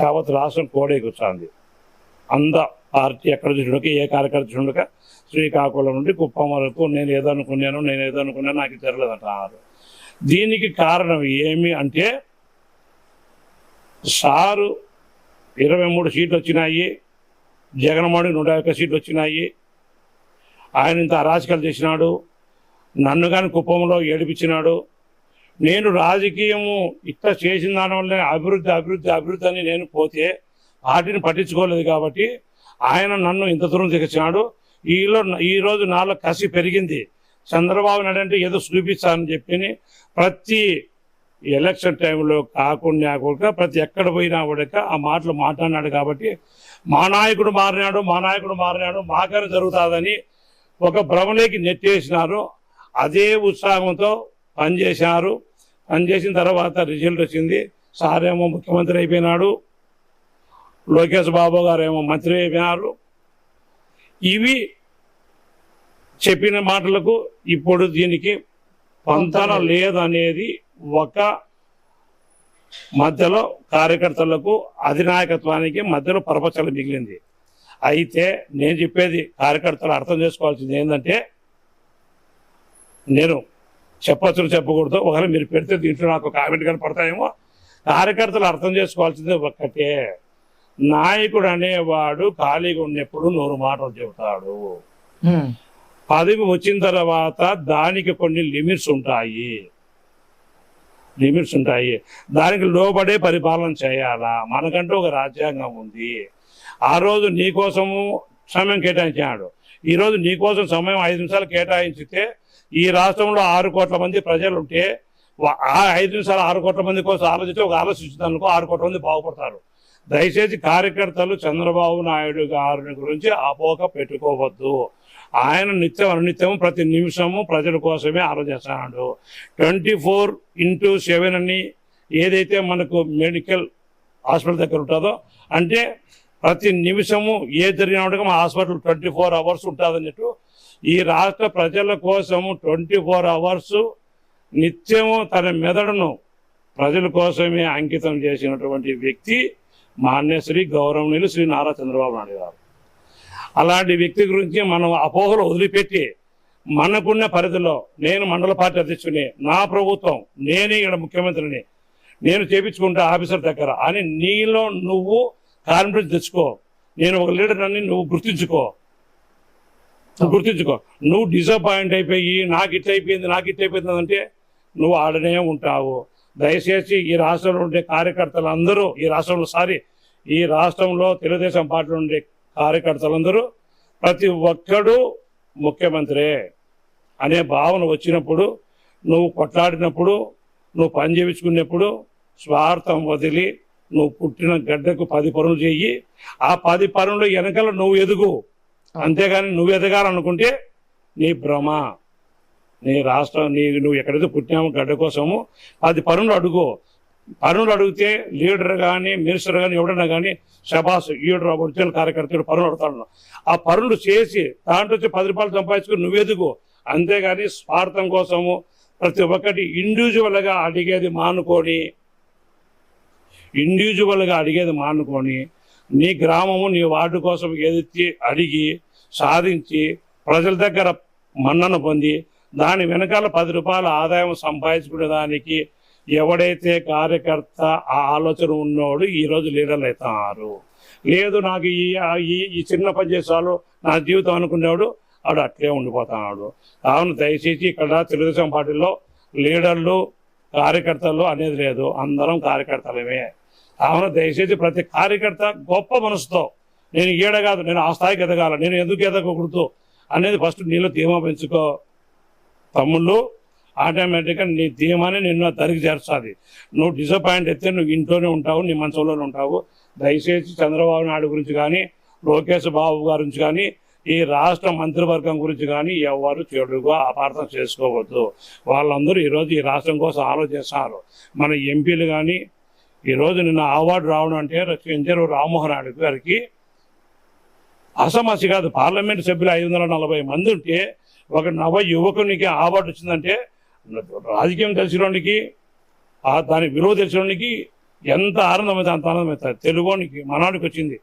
యావత్ రాష్ట్రం కోడే కూర్చోంది. అంద పార్టీ ఎక్కడ చూడక ఏ కార్యకర్త చూడక శ్రీకాకుళం నుండి కుప్పం వరకు నేను ఏదనుకున్నాను నేను ఏదనుకున్నాను నాకు జరగలేదు అంటున్నారు దీనికి కారణం ఏమి అంటే సారు ఇరవై మూడు సీట్లు వచ్చినాయి జగన్మోహన్ నూట ఒక్క సీట్లు వచ్చినాయి. ఆయన ఇంత అరాచకాలు చేసినాడు నన్ను కానీ కుప్పంలో ఏడిపించినాడు నేను రాజకీయము ఇట్లా చేసిన దానివల్ల అభివృద్ధి అభివృద్ధి అభివృద్ధి అని నేను పోతే పార్టీని పట్టించుకోలేదు కాబట్టి ఆయన నన్ను ఇంత దూరం తెచ్చినాడు ఈలో ఈరోజు నాలో కసి పెరిగింది. చంద్రబాబు నాయుడు అంటే ఏదో చూపిస్తానని చెప్పి ప్రతి ఎలక్షన్ టైంలో కాకుండా కూడా ప్రతి ఎక్కడ పోయినా కూడా ఆ మాటలు మాట్లాడినాడు కాబట్టి మా నాయకుడు మారినాడు మా నాయకుడు మారినాడు మాకనే జరుగుతుందని ఒక భ్రమలోకి నెట్టేసినారు. అదే ఉత్సాహంతో పనిచేశారు. పనిచేసిన తర్వాత రిజల్ట్ వచ్చింది. సార్ ఏమో ముఖ్యమంత్రి అయిపోయినాడు. లోకేష్ బాబు గారు ఏమో మంత్రి అయిపోయినారు. ఇవి చెప్పిన మాటలకు ఇప్పుడు దీనికి పొంతన లేదనేది ఒక మధ్యలో కార్యకర్తలకు అధినాయకత్వానికి మధ్యలో పరపచలు మిగిలింది. అయితే నేను చెప్పేది కార్యకర్తలు అర్థం చేసుకోవాల్సింది ఏంటంటే నేను చెప్పొచ్చు చెప్పకూడదు. ఒకవేళ మీరు పెడితే దీంట్లో నాకు కామెంట్ కానీ పడతాయేమో కార్యకర్తలు అర్థం చేసుకోవాల్సింది ఒక్కటే. నాయకుడు అనేవాడు ఖాళీగా ఉన్నప్పుడు నూరు మాటలు చెబుతాడు. పదవి వచ్చిన తర్వాత దానికి కొన్ని లిమిట్స్ ఉంటాయి. లిమిట్స్ ఉంటాయి. దానికి లోబడే పరిపాలన చేయాలా? మనకంటూ ఒక రాజ్యాంగం ఉంది. ఆ రోజు నీకోసము సమయం కేటాయించాడు. ఈ రోజు నీకోసం సమయం ఐదు నిమిషాలు కేటాయించితే ఈ రాష్ట్రంలో ఆరు కోట్ల మంది ప్రజలు ఉంటే ఆ ఐదు నిమిషాలు ఆరు కోట్ల మంది కోసం ఆలోచిస్తే ఒక ఆలోచించడానికి ఆరు కోట్ల మంది బాగుపడతారు. దయచేసి కార్యకర్తలు చంద్రబాబు నాయుడు గారిని గురించి అపోక పెట్టుకోవద్దు. ఆయన నిత్యం అనునిత్యము ప్రతి నిమిషము ప్రజల కోసమే ఆలోచిస్తున్నాడు. ట్వంటీ ఫోర్ ఇంటూ సెవెన్ అని ఏదైతే మనకు మెడికల్ హాస్పిటల్ దగ్గర ఉంటుందో అంటే ప్రతి నిమిషము ఏ జరిగినప్పటికీ మా హాస్పిటల్ ట్వంటీ ఫోర్ అవర్స్ ఉంటుందన్నట్టు ఈ రాష్ట్ర ప్రజల కోసము ట్వంటీ ఫోర్ అవర్స్ నిత్యము తన మెదడును ప్రజల కోసమే అంకితం చేసినటువంటి వ్యక్తి మాన్యశ్రీ గౌరవనీయులు శ్రీ నారా చంద్రబాబు నాయుడు గారు. అలాంటి వ్యక్తి గురించి మనం అపోహలు వదిలిపెట్టి మనకున్న పరిధిలో నేను మండల పార్టీ అధ్యక్షుని నా ప్రభుత్వం నేనే ఇక్కడ ముఖ్యమంత్రిని నేను చేపించుకుంటా ఆఫీసర్ దగ్గర అని నీలో నువ్వు కాన్ఫిడెన్స్ తెచ్చుకో. నేను ఒక లీడర్ అని నువ్వు గుర్తించుకో. గుర్తించుకో. నువ్వు డిసప్పాయింట్ అయిపోయి నాకు ఇట్ అయిపోయింది నాకు ఇట్ అయిపోయింది అంటే నువ్వు ఆడనే ఉంటావు. దయచేసి ఈ రాష్ట్రంలో ఉండే కార్యకర్తలు అందరూ ఈ రాష్ట్రంలో సారీ ఈ రాష్ట్రంలో తెలుగుదేశం పార్టీలో ఉండే కార్యకర్తలందరూ ప్రతి ఒక్కడు ముఖ్యమంత్రే అనే భావన వచ్చినప్పుడు నువ్వు కొట్లాడినప్పుడు నువ్వు పని చేయించుకున్నప్పుడు స్వార్థం వదిలి నువ్వు పుట్టిన గడ్డకు పది పనులు చెయ్యి ఆ పది పనులు వెనకాల నువ్వు ఎదుగు. అంతేగాని నువ్వు ఎదగాలనుకుంటే నీ భ్రమ నీ రాష్ట్రం నీ నువ్వు ఎక్కడైతే పుట్టినామో గడ్డ కోసము అది పనులు అడుగు. పనులు అడిగితే లీడర్ కానీ మినిస్టర్ కానీ ఎవడన్నా కానీ శబాస్ ఈడు ఒరిజినల్ కార్యకర్తలు పనులు అడుగుతాడు ఆ పనులు చేసి దాంట్లో వచ్చి పది రూపాయలు సంపాదించుకుని నువ్వెదుగు అంతేగాని స్వార్థం కోసము ప్రతి ఒక్కటి ఇండివిజువల్గా అడిగేది మానుకొని ఇండివిజువల్గా అడిగేది మానుకొని నీ గ్రామము నీ వార్డు కోసం ఏదైతే అడిగి సాధించి ప్రజల దగ్గర మన్నన పొంది దాని వెనకాల పది రూపాయల ఆదాయం సంపాదించుకునే దానికి ఎవడైతే కార్యకర్త ఆ ఆలోచన ఉన్నోడు ఈ రోజు లీడర్లు అవుతారు. లేదు నాకు ఈ ఈ చిన్న పని చేసాలు నా జీవితం అనుకునేవాడు వాడు అట్లే ఉండిపోతున్నాడు కావున దయచేసి ఇక్కడ తెలుగుదేశం పార్టీలో లీడర్లు కార్యకర్తలు అనేది లేదు. అందరం కార్యకర్తలమే. కావున దయచేసి ప్రతి కార్యకర్త గొప్ప మనసుతో నేను ఈడ కాదు నేను ఆ స్థాయికి ఎదగాల నేను ఎందుకు ఎదగకూడదు అనేది ఫస్ట్ నీలో ధీమా పెంచుకో. తమ్ముళ్ళు ఆటోమేటిక్గా నీ ధీమాని నిన్ను దరికి చేర్చాది నువ్వు డిసప్పాయింట్ అయితే నువ్వు ఇంట్లోనే ఉంటావు నీ మంచంలోనే ఉంటావు. దయచేసి చంద్రబాబు నాయుడు గురించి కానీ లోకేష్ బాబు గురించి కానీ ఈ రాష్ట్ర మంత్రివర్గం గురించి కానీ ఎవరు చెడుగా అపార్థం చేసుకోవద్దు. వాళ్ళందరూ ఈరోజు ఈ రాష్ట్రం కోసం ఆలోచిస్తున్నారు. మన ఎంపీలు కానీ ఈరోజు నిన్న అవార్డు రావడం అంటే ఎంజరు రామ్మోహన్ నాయుడు గారికి అసమస్య కాదు. పార్లమెంట్ సభ్యులు ఐదు వందల నలభై మంది ఉంటే ఒక నవ యువకునికి అవార్డు వచ్చిందంటే రాజకీయం తెలిసినోడికి ఆ దాని విలువ తెలిసినోడికి ఎంత ఆనందం అయితే అంత ఆనందం అవుతుంది తెలుగునికి మనాడికి వచ్చింది.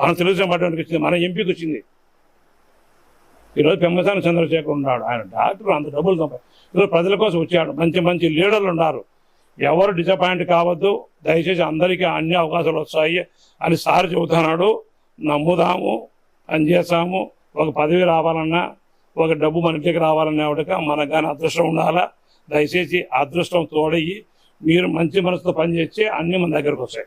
మన తెలుగుదేశం పార్టీకి వచ్చింది మన ఎంపీకి వచ్చింది. ఈరోజు పెమ్మసాని చంద్రశేఖర్ ఉన్నాడు. ఆయన డాక్టర్ అంత డబ్బులు సంపా ఈరోజు ప్రజల కోసం వచ్చాడు. మంచి మంచి లీడర్లు ఉన్నారు. ఎవరు డిసప్పాయింట్ కావద్దు దయచేసి అందరికీ అన్ని అవకాశాలు వస్తాయి అని సార్ చెబుతున్నాడు. నమ్ముదాము పనిచేస్తాము. ఒక పదవి రావాలన్నా ఒక డబ్బు మన ఇంటికి రావాలన్నా ఒకటిగా మనకు కానీ అదృష్టం ఉండాలా? దయచేసి అదృష్టం తోడయ్యి మీరు మంచి మనసుతో పనిచేస్తే అన్ని మన దగ్గరకు వస్తాయి.